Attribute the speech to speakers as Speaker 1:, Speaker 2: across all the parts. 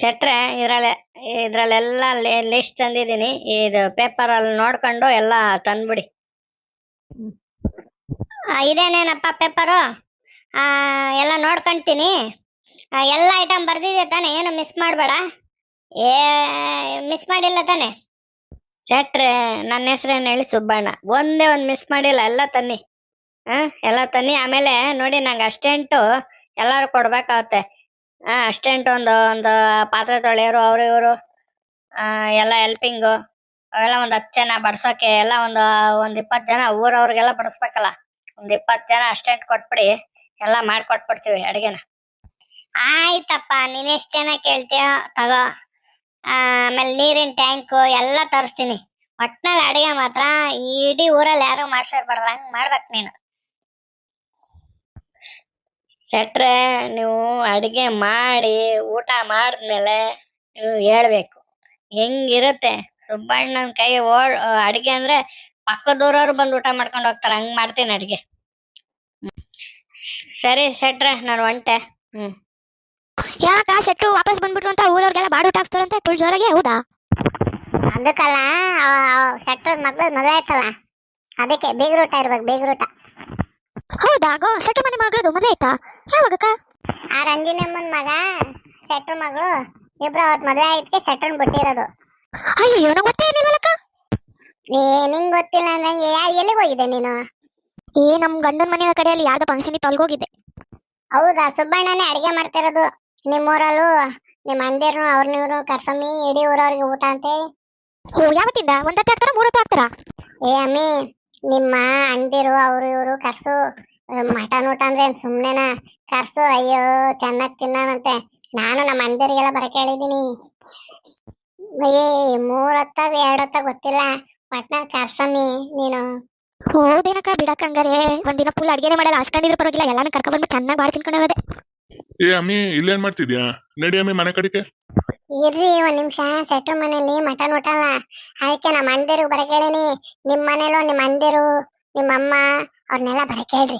Speaker 1: ಶೆಟ್ರೆ ಇದ್ರಲ್ಲಿ, ಇದ್ರಲ್ಲೆಲ್ಲ ಲಿಸ್ಟ್ ತಂದಿದ್ದೀನಿ. ಇದು ಪೇಪರ್ ಅಲ್ಲಿ ನೋಡ್ಕೊಂಡು ಎಲ್ಲ ತಂದ್ಬಿಡಿ. ಇದೇನೇನಪ್ಪ ಪೇಪರು ಎಲ್ಲ ನೋಡ್ಕೊಂತೀನಿ. ಎಲ್ಲ ಐಟಮ್ ಬರ್ದಿದೆ ತಾನೆ? ಏನು ಮಿಸ್ ಮಾಡಬೇಡ? ಏ ಮಿಸ್ ಮಾಡಿಲ್ಲ ತಾನೆ? ಸೆಟ್ರೆ ನನ್ನ ಹೆಸ್ರೇನು ಹೇಳಿ ಸುಬ್ಬಣ್ಣ. ಒಂದೇ ಒಂದು ಮಿಸ್ ಮಾಡಿಲ್ಲ, ಎಲ್ಲ ತನ್ನಿ. ಹಾ ಎಲ್ಲ ತನ್ನಿ. ಆಮೇಲೆ ನೋಡಿ ನಂಗೆ ಅಷ್ಟೆಂಟು ಎಲ್ಲರೂ ಕೊಡ್ಬೇಕಾಗತ್ತೆ. ಹಾ ಅಷ್ಟೆಂಟ್ ಒಂದು ಒಂದು ಪಾತ್ರೆ ತೊಳೆಯೋರು ಅವರು ಇವರು ಎಲ್ಲ ಹೆಲ್ಪಿಂಗ್ ಅವೆಲ್ಲ ಒಂದು ಹತ್ತು ಜನ ಬಡ್ಸೋಕೆ ಎಲ್ಲ ಒಂದು, ಒಂದ್ ಇಪ್ಪತ್ತು ಜನ ಊರವ್ರಿಗೆಲ್ಲ ಬಡಿಸ್ಬೇಕಲ್ಲ. ಒಂದು ಇಪ್ಪತ್ತು ಜನ ಅಷ್ಟೆಂಟ್ ಕೊಟ್ಬಿಡಿ, ಎಲ್ಲ ಮಾಡ್ಕೊಟ್ಬಿಡ್ತೀವಿ ಅಡಿಗೆನ. ಆಯ್ತಪ್ಪ, ನೀನ್ ಎಷ್ಟ್ ಜನ ಕೇಳ್ತೀಯ ತಗೋ. ಆಮೇಲೆ ನೀರಿನ ಟ್ಯಾಂಕು ಎಲ್ಲ ತರಿಸ್ತೀನಿ. ಒಟ್ನಲ್ಲಿ ಅಡಿಗೆ ಮಾತ್ರ, ಇಡೀ ಊರಲ್ಲಿ ಯಾರು ಮಾಡ್ಸಿರ್ಬಾರ್ದು ಹಂಗ್ ಮಾಡ್ಬೇಕು ನೀನು. ಸೆಟ್ರೆ ನೀವು ಅಡಿಗೆ ಮಾಡಿ ಊಟ ಮಾಡಿದ್ಮೇಲೆ ನೀವು ಹೇಳ್ಬೇಕು. ಹೆಂಗಿರುತ್ತೆ? ಸುಬ್ಬಣ್ಣನ ಕೈ ಓಡ್ ಅಡಿಗೆ ಅಂದ್ರೆ ಪಕ್ಕದೂರವ್ರು ಬಂದು ಊಟ ಮಾಡ್ಕೊಂಡು ಹೋಗ್ತಾರೆ. ಹಂಗ್ ಮಾಡ್ತೀನಿ ಅಡಿಗೆ. ಸರಿ ಸೆಟ್ರೆ ನಾನು ಒಂಟೆ. ಹ್ಮ್.
Speaker 2: ಯಾಕ? ಶೆಟ್ರು ವಾಪಸ್ ಬಂದ್ಬಿಟ್ರು ಅಂತ ಊರವ್ರಿಗೆಲ್ಲ ಬಾಡು ಊಟ ಅಂತ ಫುಲ್ ಜೋರಾಗೆ? ಹೌದಾ?
Speaker 1: ಅದಕ್ಕಲ್ಲ ಸೆಟ್ರದ ಮಗ್ಳು ಮದುವೆ ಆಯ್ತಲ್ಲ? ಅದಕ್ಕೆ ಬೀಗ್ರೂಟ ಇರ್ಬೇಕು ಬೀಗ್ರೂಟ
Speaker 2: ಹೌದಾ? ಶೆಟ್ರ ಮನೆ ಮಗಳದು ಮದುವೆ ಆಯ್ತಾ? ಯಾವಾಗಕ್ಕ
Speaker 1: ಆ ರಂಜಿನಮ್ಮನ್ ಮಗ ಶೆಟ್ರ ಮಗಳು ಇಬ್ರು ಅವತ್ ಮದುವೆ ಆಯ್ತಕ್ಕೆ ಶೆಟ್ರನ್ ಬಿಟ್ಟಿರೋದು.
Speaker 2: ಅಯ್ಯೋ ನಂಗೆ ಗೊತ್ತೇ ಇರ್ಲಿಲ್ವಲ್ಲಕ್ಕ
Speaker 1: ಏ ನಿಂಗ್ ಗೊತ್ತಿಲ್ಲ ಯಾ ಎಲ್ಲಿಗೆ ಹೋಗಿದ್ದೆ ನೀನು?
Speaker 2: ಏ ನಮ್ ಗಂಡನ ಮನೆಯ ಕಡೆಯಲ್ಲಿ ಯಾವ್ದೋ ಫಂಕ್ಷನ್ ಇತ್ತು ಅಲ್ಗೋಗಿದ್ದೆ
Speaker 1: ಹೌದಾ? ಸುಬ್ಬಣ್ಣನೇ ಅಡಿಗೆ ಮಾಡ್ತಿರೋದು. ನಿಮ್ಮೂರಲ್ಲೂ ನಿಮ್ಮ ಅಂದಿರ್ನು ಅವ್ರನ್ನಿವ್ರು ಕರ್ಸಮ್ಮಿ ಇಡೀ ಊರವ್ರಿಗೆ ಊಟ ಅಂತೆ.
Speaker 2: ಓ ಯಾವತ್ತಿಂದ? ಒಂದತ್ತೆ ಹಾಕ್ತಾರ ಮೂರತ್ತು ಹಾಕ್ತಾರ?
Speaker 1: ಏ ಅಮ್ಮಿ ನಿಮ್ಮ ಅಂದಿರು ಅವ್ರು ಇವರು ಕರ್ಸು ಮಟನ್ ಊಟ ಅಂದ್ರೆ ಏನ್ ಸುಮ್ನೆನ? ಕರ್ಸು ಅಯ್ಯೋ ಚೆನ್ನಾಗ್ ತಿನ್ನಂತೆ ನಾನು ನಮ್ಮ ಅಂದಿರಿಗೆಲ್ಲ ಬರಕ್ ಹೇಳಿದೀನಿ ಏ ಮೂರ್ ಹೊತ್ತಾಗ ಎರಡ್ ಹೊತ್ತಾಗ ಗೊತ್ತಿಲ್ಲ. ಪಟ್ನ ಕರ್ಸಮ್ಮಿ ನೀನು.
Speaker 2: ಹೌದೇನಕ್ಕ ಬಿಡಕ್ಕ ಹಂಗಾರೆ. ಒಂದಿನ ಫುಲ್ ಅಡ್ಗೆನೆ ಮಾಡಲ್ಲ. ಅಷ್ಟಂದಿದ್ರು ಪರವಾಗಿಲ್ಲ. ಎಲ್ಲಾನು ಕರ್ಕೊಂಡ್ ಬಂದು ಚೆನ್ನಾಗಿ ಮಾಡಿ ತಿನ್ಕೊಂಡು ಹೋಗೋದೆ.
Speaker 3: ಏ ಅಮ್ಮಿ ಇಲ್ಲೇನ್ ಮಾಡ್ತಿದ್ಯಾ? ನಡಿ ಅಮ್ಮಿ ಮನೆ ಕಡೆಗೆ.
Speaker 1: ಇರ್ರಿ ಒಂದ್ ನಿಮಿಷ. ಸೆಟ್ರ ಮನೇಲಿ ಮಟನ್ ಊಟ ಅಲ್ಲ ಅದಕ್ಕೆ ನಮ್ಮ ಅಂದಿರು ಬರಕೇಳಿನಿ ನಿಮ್ಮ ನಿಮ್ ಮನೇಲೂ ನಿಮ್ಮ ಅಂದಿರು ನಿಮ್ಮ ಅಮ್ಮ ಅವ್ರನ್ನೆಲ್ಲ ಬರಕೇಳ್ರಿ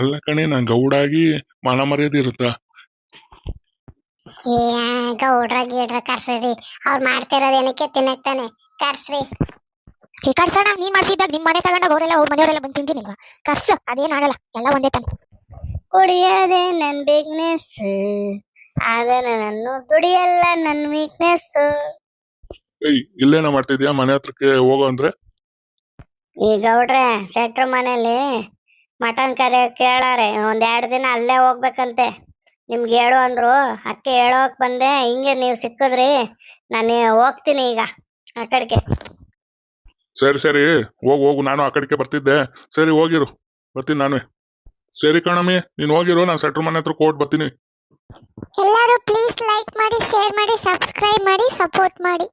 Speaker 3: ಅಲ್ಲ ಕಣೆ ನಾ ಗೌಡಾಗಿ ಮಾನ ಮರ್ಯಾದೆ ಇರುತ್ತಾ.
Speaker 1: ಏ ಗೌಡ್ರ ಗೀಡ್ರ ಕರ್ಸ್ರಿ. ಅವ್ರು ಮಾಡ್ತಿರೋದ್ ಏನಕ್ಕೆ ತಿನ್ನಕ್ತಾನೆ ಕರ್ಸ್ರಿ.
Speaker 2: ಈ ಕರ್ಸಣ ನೀನ್ ಮಾಡ್ಸಿದ್ದಾಗ ನಿಮ್ ಮನೆ ತಗೊಂಡಾಗ ಅವರೆಲ್ಲ ಅವ್ರ ಮನೆಯವರೆಲ್ಲ ಬಂದು ತಿಂತೀನಿಲ್ವಾ ಕರ್ಸ ಅದೇನಾಗಲ್ಲ ಎಲ್ಲ ಒಂದೇ ತಾನೆ
Speaker 1: ಕುಡಿಯೋದೇ ನನ್ ಬಿಗ್ನೆಸ್ ಆದ್ರೆ ನನ್ನ ದುಡಿಯಲ್ಲ ನನ್ ವೀಕ್ನೆಸ್
Speaker 3: ಏಯ್ ಇಲ್ಲೇನ ಮಾಡ್ತಿದ್ಯಾ? ಮನೆ ಹತ್ರಕ್ಕೆ ಹೋಗೋ ಅಂದ್ರೆ?
Speaker 1: ಈ ಗೌಡ್ರೆ ಸೆಟ್ರ ಮನೇಲಿ ಮಟನ್ ಕರಿ ಕೇಳಾರೆ. ಒಂದ್ ಎರಡ್ ದಿನ ಅಲ್ಲೇ ಹೋಗ್ಬೇಕಂತೆ. ನಿಮ್ಗೆ ಹೇಳು ಅಂದ್ರು. ಅಕ್ಕಿ ಹೇಳೋಕ್ ಬಂದೆ. ಹಿಂಗೆ ನೀವು ಸಿಕ್ಕಿದ್ರಿ. ನಾನು ಹೋಗ್ತೀನಿ ಈಗ ಆ ಕಡೆಗೆ.
Speaker 3: ಸರಿ ಸರಿ. ಹೋಗು ಹೋಗು. ನಾನು ಆ ಕಡೆಗೆ ಬರ್ತಿದ್ದೆ. ಸರಿ ಹೋಗಿರು. ಬರ್ತೀನಿ ನಾನು ಸರಿ ಕಣಮ್ಮಿ ನೀನ್ ಹೋಗಿರು. ನಾನು ಸೆಟ್ರ ಮನೆ ಹತ್ರ ಕೊಟ್ಟು ಬರ್ತೀನಿ.
Speaker 2: ಎಲ್ಲರೂ ಪ್ಲೀಸ್ ಲೈಕ್ ಮಾಡಿ ಶೇರ್ ಮಾಡಿ ಸಬ್ಸ್ಕ್ರೈಬ್ ಮಾಡಿ ಸಪೋರ್ಟ್ ಮಾಡಿ.